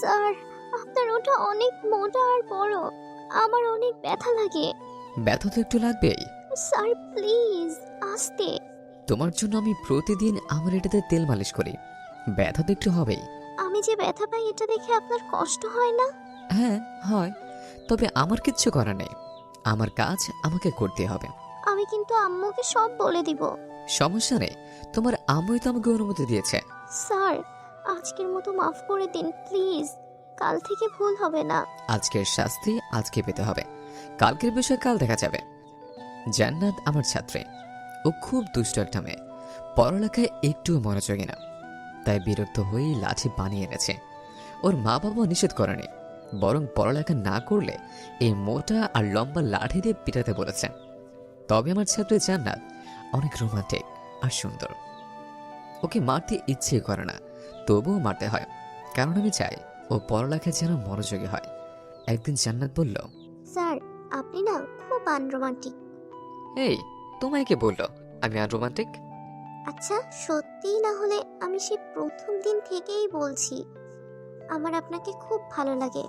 Sir আপনার ওটা অনেক মোটা আর বড়। আমার অনেক ব্যথা লাগে। ব্যথা তো একটু লাগবেই। স্যার প্লিজ আস্তে। তোমার জন্য আমি প্রতিদিন আমার এটাতে তেল মালিশ করি। ব্যথা তো একটু হবেই। আমি যে ব্যথা পাই এটা দেখে আপনার কষ্ট হয় না? হ্যাঁ হয়। তবে আমার কিচ্ছু করার নেই। আমার কাজ আমাকে করতে হবে। আমি কিন্তু আম্মুকে সব বলে দিব। সমস্যা নেই। তোমার আম্মুই তো আমাকে অনুমতি দিয়েছে। স্যার আজকের মতো মাফ করে দিন, প্লিজ। কাল থেকে ভুল হবে না। আজকের শাস্তি আজকে পেতে হবে। কালকের বিষয় কাল দেখা যাবে। জান্নাত আমার ছাত্রী। ও খুব দুষ্ট একটা মেয়ে। পড়ালেখায় একটুও মনোযোগী না। তাই বিরক্ত হয়েই লাঠি বানিয়ে এনেছে। ওর মা বাবা নিষেধ করেনি। বরং পড়ালেখা না করলে এই মোটা আর লম্বা লাঠি দিয়ে পিটাতে বলেছে। তবে আমার ছাত্রী জান্নাত অনেক রোমান্টিক আর সুন্দর। ওকে মারতে ইচ্ছে করে না। তবুও মারতে হয়। কারণ আমি চাই ও পড়ালেখায় যেন মনোযোগী হয়। একদিন জান্নাত বলল স্যার আপনি না খুব আনরোমান্টিক। এই তোমায় কে বলল? আমি আর রোমান্টিক আচ্ছা সত্যিই না হলে আমি সে প্রথম দিন থেকেই বলছি। আমার আপনাকে খুব ভালো লাগে।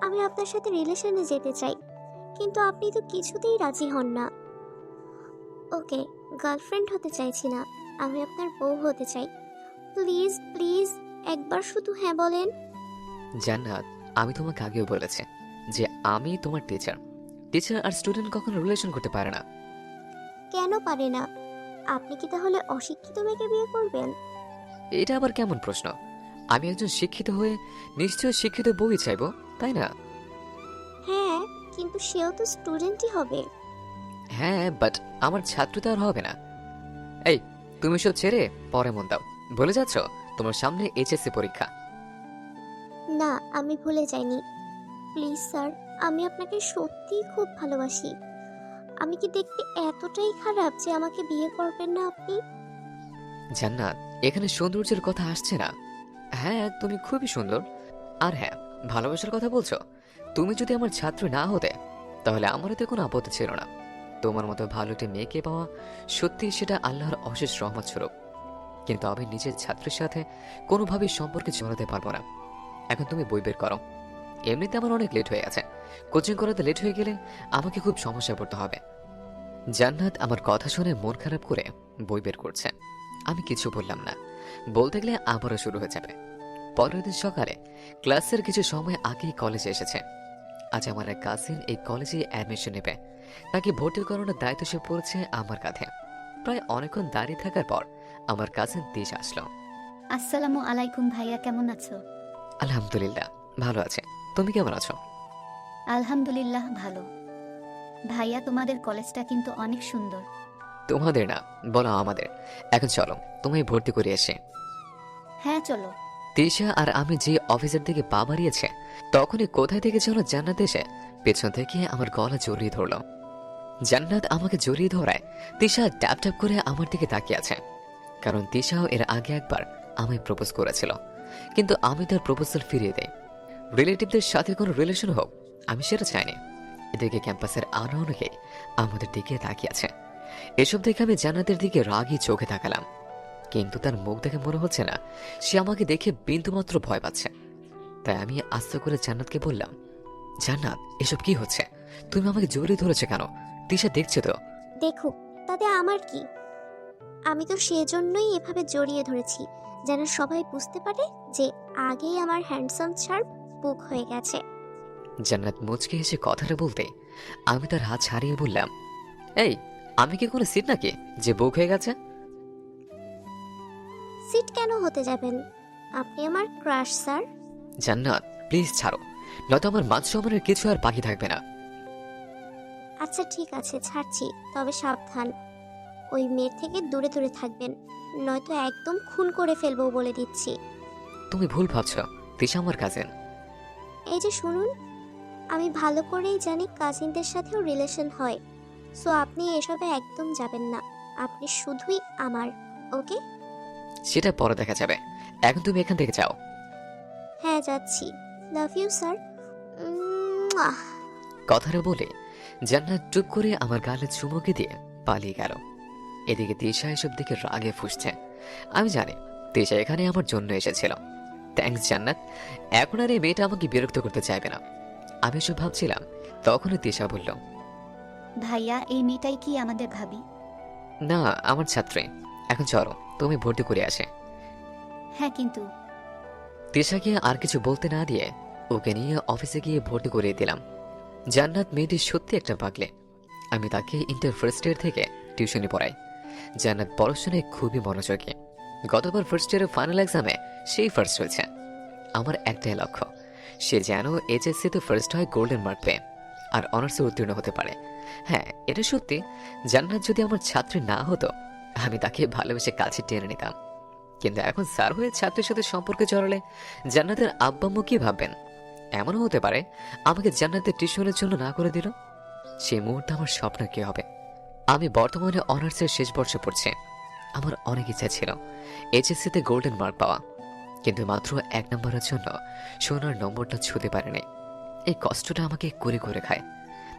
আমি আপনার সাথে রিলেশনে যেতে চাই। কিন্তু আপনি তো কিছুতেই রাজি হন না। ওকে গার্লফ্রেন্ড হতে চাইছি না। আমি আপনার বউ হতে চাই। প্লিজ প্লিজ একবার শুধু হ্যাঁ বলেন। জান্নাত আমি তোমাকে আগেও বলেছি যে আমি তোমার টিচার টিচার আর স্টুডেন্ট কখনো রিলেশন করতে পারে না। কেন পারে না? আপনি কি তাহলে অশিক্ষিত মেয়েকে বিয়ে করবেন? এটা আবার কেমন প্রশ্ন? আমি একজন শিক্ষিত হয়ে নিশ্চয়ই শিক্ষিত বই চাইব তাই না? হ্যাঁ কিন্তু সেও তো স্টুডেন্টই হবে। হ্যাঁ বাট আমার ছাত্র তো আর হবে না। এই তুমি সব ছেড়ে পরে মন দাও। বলে যাচ্ছ? তোমার সামনে এইচএসসি পরীক্ষা। না আমি ভুলে যাইনি। প্লিজ স্যার আমি আপনাকে সত্যিই খুব ভালোবাসি। আমি কি দেখতে এতটাই খারাপ যে আমাকে বিয়ে করবেন না আপনি? জান্নাত এখানে সৌন্দর্যের কথা আসছে না। হ্যাঁ তুমি খুবই সুন্দর। আর হ্যাঁ ভালোবাসার কথা বলছো? তুমি যদি আমার ছাত্র না হতে তাহলে আমার এতে কোনো আপত্তি ছিল না। তোমার মতো ভালো একটি মেয়েকে পাওয়া সত্যি সেটা আল্লাহর অশেষ রহমত স্বরূপ। কিন্তু আমি নিজের ছাত্রের সাথে কোনোভাবেই সম্পর্কে জড়াতে পারব না। এখন তুমি বই বের করো। এমনিতে আমার অনেক লেট হয়ে গেছে। কোচিং করাতে লেট হয়ে গেলে আমাকে খুব সমস্যায় পড়তে হবে। জান্নাত আমার কথা শুনে মন খারাপ করে বই বের করছে। আমি কিছু বললাম না। বলতে গেলে আবারও শুরু হয়ে যাবে। পরের দিন সকালে ক্লাসের কিছু সময় আগেই কলেজে এসেছে। আজ আমার এক কাজিন এই কলেজে অ্যাডমিশন নেবে। তাকে ভর্তি করানোর দায়িত্ব সে পড়েছে আমার কাঁধে। প্রায় অনেকক্ষণ দাঁড়িয়ে থাকার পর আমার কাজিন দেশ আসলো। আসসালামু আলাইকুম ভাইয়া কেমন আছো? আলহামদুলিল্লাহ ভালো আছে। তুমি কেমন আছো? আলহামদুলিল্লাহ ভালো। ভাইয়া তোমাদের কলেজটা কিন্তু অনেক সুন্দর। তোমাদের না বলো আমাদের। এখন চলো তোমায় ভর্তি করে এসে। হ্যাঁ চলো। তিশা আর আমি যে অফিসের দিকে পা বাড়িয়েছে তখনই কোথায় থেকে যেন জান্নাত এসে পেছন থেকে আমার গলা জড়িয়ে ধরলো। জান্নাত আমাকে জড়িয়ে ধরায় তিশা ট্যাপ ট্যাপ করে আমার দিকে তাকিয়ে আছে। কারণ তিশাও এর আগে একবার আমায় প্রপোজ করেছিল। কিন্তু আমি তার প্রপোজাল ফিরিয়ে দেই। রিলেটিভদের সাথে কোনো রিলেশন হোক, আমি সেটা চাইনি। এদিকে ক্যাম্পাসের আরও অনেকে আমাদের দিকে তাকিয়ে আছে। এসব দেখে আমি জান্নাতের দিকে রাগী চোখে তাকালাম। কিন্তু তার মুখ দেখে মনে হচ্ছে না, সে আমাকে দেখে বিন্দুমাত্র ভয় পাচ্ছে। তাই আমি আস্তে করে জান্নাতকে বললাম, জান্নাত, এসব কি হচ্ছে? তুমি আমাকে জড়িয়ে ধরেছে কেন? তিশা দেখছে তো? দেখো, তাতে আমার কি? আমি তো সেজন্যই এভাবে জড়িয়ে ধরেছি যেন সবাই বুঝতে পারে যে আগেই আমার হ্যান্ডসাম ছাড় বুক হয়ে গেছে। জান্নাত মুচকে এসে কথাটা বলতে আমি তার হাত ছাড়িয়ে বললাম এই আমি কি কোনো সিট নাকি? যে বুক হয়ে গেছে? সিট কেন হতে যাবেন? আপনি আমার ক্রাশ স্যার জান্নাত প্লিজ ছাড়ো নয়তো আমার মান সম্মানের কিছু আর বাকি থাকবে না। আচ্ছা ঠিক আছে ছাড়ছি তবে সাবধান। ওই মেয়ের থেকে দূরে দূরে থাকবেন নয়তো একদম খুন করে ফেলব বলে দিচ্ছি। তুমি ভুল ভাবছ তিশা আমার কাজিন এই যে শুনুন আমি ভালো করেই জানি কাজিনদের সাথেও রিলেশন হয় সো আপনি এসবে একদম যাবেন না আপনি শুধুই আমার ওকে সেটা পরে দেখা যাবে। এখন তুমি এখান থেকে যাও। হ্যাঁ যাচ্ছি। লাভ ইউ স্যার কথাটা বলে জান্নাত চুপ করে আমার গালে চুমুকে দিয়ে পালিয়ে গেল। এদিকে তিশা এসব দিকে রাগে ফুসছে। আমি জানি তিশা এখানে আমার জন্য এসেছিল। থ্যাঙ্কস জান্নাত। এখন আর এই মেয়েটা আমাকে বিরক্ত করতে চাইবে না। আমি এসব ভাবছিলাম তখনই তিশা বলল ভাইয়া এই মেয়েটাই কি আমাদের ভাবি? না আমার ছাত্রী। এখন চলো তুমি ভর্তি করে আসে। হ্যাঁ কিন্তু তিশাকে আর কিছু বলতে না দিয়ে ওকে নিয়ে অফিসে গিয়ে ভর্তি করিয়ে দিলাম। জান্নাত মেয়েটি সত্যি একটা পাগলে। আমি তাকে ইন্টার ফার্স্ট ইয়ার থেকে টিউশনি পড়াই। জান্নাত পড়াশোনায় খুবই মনোযোগী। গতবার ফার্স্ট ইয়ারের ফাইনাল এক্সামে সেই ফার্স্ট হয়েছে। আমার একটাই লক্ষ্য, সে যেন এইচএসসিতে ফার্স্ট হয় গোল্ডেন মার্ক পেয়ে, আর অনার্সে উত্তীর্ণ হতে পারে। হ্যাঁ এটা সত্যি, জান্নাত যদি আমার ছাত্রী না হতো, আমি তাকে ভালোবেসে কাছে টেনে নিতাম। কিন্তু এখন স্যার হয়ে ছাত্রের সাথে সম্পর্কে জড়ালে জান্নাতের আব্বাম্মু কি ভাববেন? এমনও হতে পারে, আমাকে জান্নাতের টিউশনের জন্য না করে দিল? সেই মুহূর্তে আমার স্বপ্ন কি হবে? আমি বর্তমানে অনার্সের শেষ বর্ষে পড়ছি। আমার অনেক ইচ্ছা ছিল। এইচএসসিতে গোল্ডেন মার্ক পাওয়া। কিন্তু মাত্র এক নম্বরের জন্য সোনার নম্বরটা ছুতে পারেনি। এই কষ্টটা আমাকে করে করে খায়।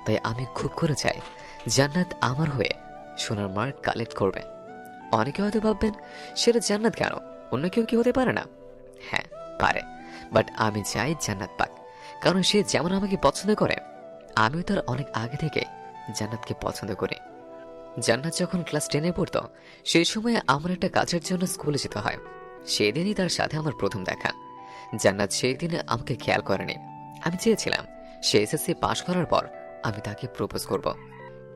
তাই আমি খুব করে চাই জান্নাত আমার হয়ে সোনার মার্ক কালেক্ট করবে। অনেকে হয়তো ভাববেন, সেটা জান্নাত কেন? অন্য কেউ কি হতে পারে না? হ্যাঁ পারে। বাট আমি চাই জান্নাত পাক। কারণ সে যেমন আমাকে পছন্দ করে, আমিও তার অনেক আগে থেকে জান্নাতকে পছন্দ করি। জান্নাত যখন ক্লাস টেনে পড়তো, সেই সময় আমার একটা কাজের জন্য স্কুলে যেতে হয়। সেদিনই তার সাথে আমার প্রথম দেখা। জান্নাত সেই দিনে আমাকে খেয়াল করেনি। আমি চেয়েছিলাম, সে এসএসসি পাশ করার পর আমি তাকে প্রপোজ করব।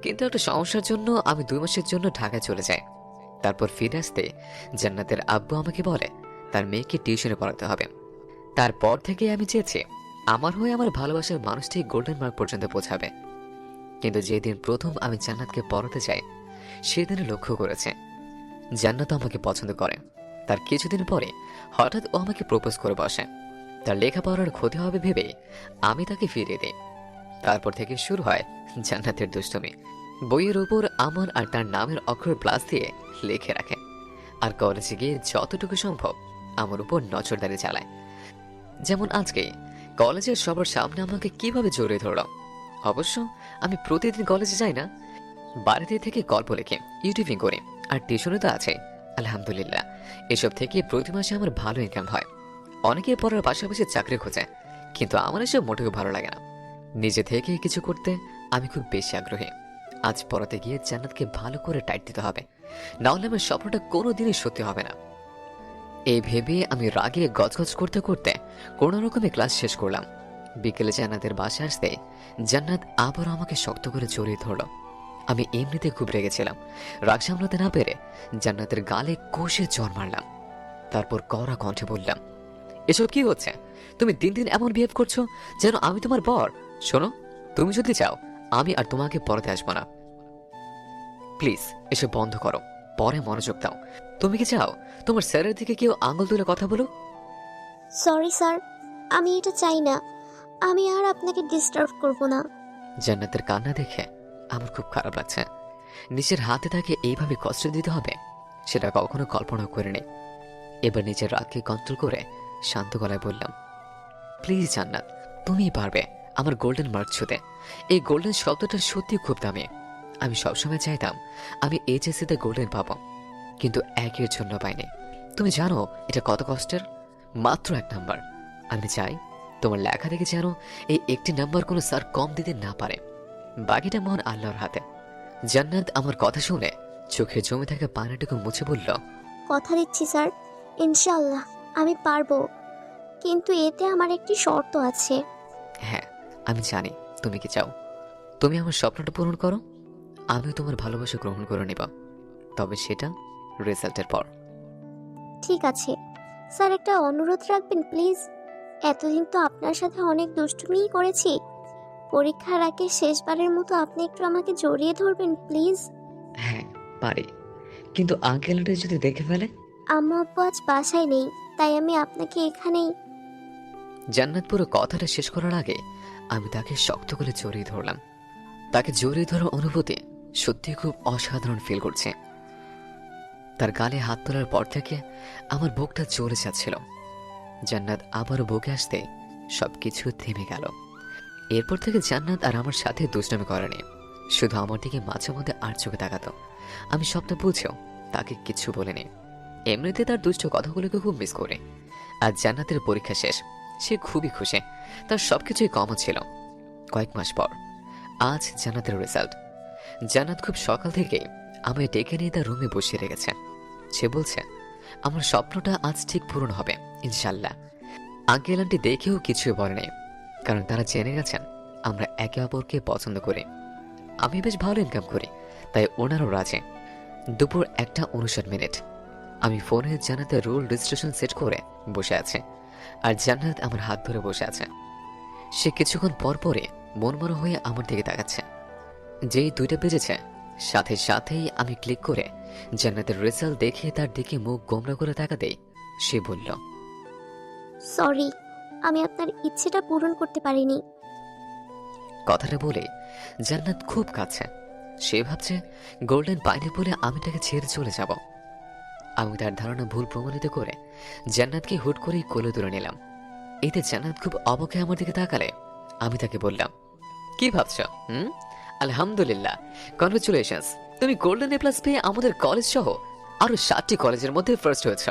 কিন্তু একটা সমস্যার জন্য আমি দুই মাসের জন্য ঢাকায় চলে যাই। তারপর ফিরে আসতে জান্নাতের আব্বু আমাকে বলে, তার মেয়েকে টিউশনে পড়াতে হবে। তারপর থেকে আমি চেয়েছি, আমার হয়ে আমার ভালোবাসার মানুষটি গোল্ডেন মার্ক পর্যন্ত পৌঁছাবে। কিন্তু যেদিন প্রথম আমি জান্নাতকে পড়াতে যাই সেদিন লক্ষ্য করেছে। জান্নাত আমাকে পছন্দ করে। তার কিছুদিন পরে হঠাৎ ও আমাকে প্রপোজ করে বসে। তার লেখাপড়ার ক্ষতি হবে ভেবে আমি তাকে ফিরিয়ে দিই। তারপর থেকে শুরু হয় জান্নাতের দুষ্টমি। বইয়ের উপর আমার আর তার নামের অক্ষর প্লাস দিয়ে লিখে রাখে। আর কলেজে গিয়ে যতটুকু সম্ভব আমার উপর নজরদারি চালায়। যেমন আজকে কলেজের সবার সামনে আমাকে কীভাবে জড়িয়ে ধরল অবশ্য আমি প্রতিদিন কলেজে যাই না। বাড়িতে থেকে গল্প লিখে, ইউটিউবিং করি, আর টিউশনে তো আছে, আলহামদুলিল্লাহ। এসব থেকে প্রতি মাসে আমার ভালো ইনকাম হয়। অনেকে পড়ার পাশাপাশি চাকরি খোঁজে, কিন্তু আমার এসব মোটেও ভালো লাগে না। নিজে থেকে কিছু করতে আমি খুব বেশি আগ্রহী। আজ পড়াতে গিয়ে জান্নাতকে ভালো করে টাইট দিতে হবে, নাহলে আমার স্বপ্নটা কোনো দিনই সত্যি হবে না। এই ভেবে আমি রাগে গজগজ করতে করতে কোনো রকমে ক্লাস শেষ করলাম। বিকেলে জান্নাতের বাসে আসতে জান্নাত আবার আমাকে শক্ত করে জড়িয়ে ধরল। আমি এমনিতে খুব রেগেছিলাম। রাগ সামলাতে না পেরে জান্নাতের গালে কষে জ্বর মারলাম। তারপর কড়া কণ্ঠে বললাম, এসব কি হচ্ছে? তুমি দিন দিন এমন বিহেভ করছ যেন আমি তোমার বর। শোনো, তুমি যদি চাও, আমি আর তোমাকে পড়াতে আসব না। প্লিজ, এসব বন্ধ করো। পরে মনোযোগ দাও। তুমি কি চাও, তোমার স্যারের দিকে কেউ আঙুল তুলে কথা বলুক? সরি স্যার, আমি এটা চাই না। আমি আর আপনাকে ডিস্টার্ব করব না। জান্নাতের কান্না দেখে আমার খুব খারাপ লাগছে। নিজের হাতে তাকে এইভাবে কষ্ট দিতে হবে, সেটা কখনো কল্পনা করিনি। এবার নিজের রাগকে কন্ট্রোল করে শান্ত গলায় বললাম প্লিজ জান্নাত তুমিই পারবে আমার গোল্ডেন মার্ক ছুতে। এই গোল্ডেন শব্দটা সত্যি খুব দামি। আমি সবসময় চাইতাম আমি এইচএসসিতে গোল্ডেন পাবো, কিন্তু একের জন্য পাইনি। তুমি জানো এটা কত কষ্টের? মাত্র এক নাম্বার আমি চাই তোমার লেখা দেখে যেন এই একটি নাম্বার কোনো স্যার কম দিতে না পারে। বাকিটা মন আল্লাহর হাতে। জান্নাত আমার কথা শুনে চোখে জমে থাকা পানিটুকু মুছে বলল কথা দিচ্ছি স্যার। ইনশাল্লাহ আমি পারব। কিন্তু এতে আমার একটি শর্ত আছে। হ্যাঁ আমি জানি। তুমি কি চাও? তুমি আমার স্বপ্নটা পূরণ করো। আমিও তোমার ভালোবাসা গ্রহণ করে নেব। তবে সেটা রেজাল্টের পর। ঠিক আছে। স্যার একটা অনুরোধ রাখবেন প্লিজ? এতদিন তো আপনার সাথে অনেক দুষ্টুমিই করেছি। পরীক্ষার আগে শেষবারের মতো আপনি একটু আমাকে জড়িয়ে ধরবেন প্লিজ। হ্যাঁ পারি। কিন্তু আঙ্কেল আন্টি যদি দেখে ফেলে? আম্মা আব্বু আজ বাসায় নেই তাই আমি আপনাকে এখানেই জান্নাত পুরো কথাটা শেষ করার আগে আমি তাকে শক্ত করে জড়িয়ে ধরলাম। তাকে জড়িয়ে ধরার অনুভূতি সত্যি খুব অসাধারণ ফিল করছে। তার গালে হাত তোলার পর থেকে আমার বুকটা চলে যাচ্ছিল। জান্নাত আবারও বুকে আসতে সবকিছু থেমে গেল। এরপর থেকে জান্নাত আর আমার সাথে দুষ্টামি করেনি শুধু আমার দিকে মাঝে মধ্যে আর চোখে তাকাতো। আমি সবটা বুঝেও তাকে কিচ্ছু বলিনি। এমনিতে তার দুষ্ট কথাগুলোকে খুব মিস করে। আর জান্নাতের পরীক্ষা শেষ। সে খুবই খুশি। তার সবকিছুই কমও ছিল। কয়েক মাস পর। আজ জান্নাতের রেজাল্ট জান্নাত খুব সকাল থেকেই আমায় ডেকে নিয়ে তার রুমে বসিয়ে রেখেছে। সে বলছে আমার স্বপ্নটা আজ ঠিক পূরণ হবে, ইনশাল্লাহ। আঙ্কেল আন্টি দেখেও কিছুই বলেনি কারণ তারা জেনে গেছেন, আমরা একে অপরকে পছন্দ করি। আমি বেশ ভালো ইনকাম করি, তাই ওনারও রাজি। দুপুর একটা উনষাট মিনিট। আমি ফোনে জানাতে রুল রেজিস্ট্রেশন সেট করে বসে আছে, আর জান্নাত আমার হাত ধরে বসে আছে। সে কিছুক্ষণ পর পরে মনমরা হয়ে আমার দিকে তাকাচ্ছে। যেই দুইটা বেজেছে, সাথে সাথেই আমি ক্লিক করে জান্নাতের রেজাল্ট দেখে তার দিকে মুখ গোমরা করে তাকাতেই সে বলল সরি আমি আপনার ইচ্ছেটা পূরণ করতে পারিনি। কথাটা বলে জান্নাত খুব কাছে। সে ভাবছে গোল্ডেন পাইনাপলে আমি তাকে ছেড়ে চলে যাব। আমি তার ধারণা ভুল প্রমাণিত করে জান্নাতকে হুট করেই কোলে তুলে নিলাম। এতে জান্নাত খুব অবকে আমার দিকে তাকালে আমি তাকে বললাম কি ভাবছ হুম? আলহামদুলিল্লাহ কনগ্রেচুলেশনস তুমি গোল্ডেন এ প্লাস পেয়ে আমাদের কলেজ সহ আরও সাতটি কলেজের মধ্যে ফার্স্ট হয়েছ।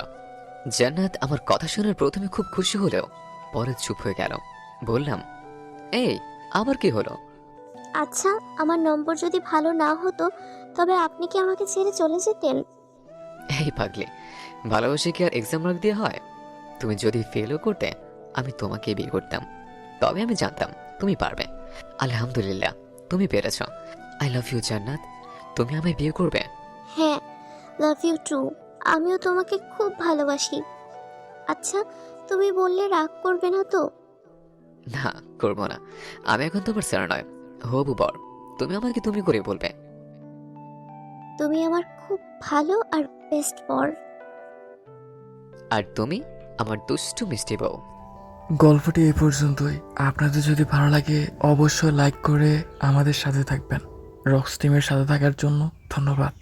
জান্নাত আমার কথা শোনার প্রথমে খুব খুশি হলেও পরে চুপ হয়ে গেল। বললাম এই আবার কি হলো? আচ্ছা আমার নম্বর যদি ভালো না হতো তবে আপনি কি আমাকে ছেড়ে চলে যেতেন? এই পাগলি ভালোবাসে কি আর এক্সাম মার্ক দিয়ে হয়? তুমি যদি ফেলও করতে আমি তোমাকে বিয়ে করতাম। তবে আমি জানতাম তুমি পারবে। আলহামদুলিল্লাহ তুমি পেরেছ। আই লাভ ইউ জান্নাত। তুমি আমায় বিয়ে করবে। হ্যাঁ লাভ ইউ টু আমিও তোমাকে খুব ভালোবাসি। আচ্ছা তুমি বললে রাগ করবে না তো? না করব না। আমি এখন তোমার স্যার নয় হবু বর। তুমি আমাকে তুমি করে বলবে। তুমি আমার খুব ভালো আর বেস্ট পর আর তুমি আমার দুষ্টু মিষ্টি বউ। গল্পটি এই পর্যন্তই। আপনাদের যদি ভালো লাগে অবশ্যই লাইক করে আমাদের সাথে থাকবেন। রক্স টিমের সাথে থাকার জন্য ধন্যবাদ।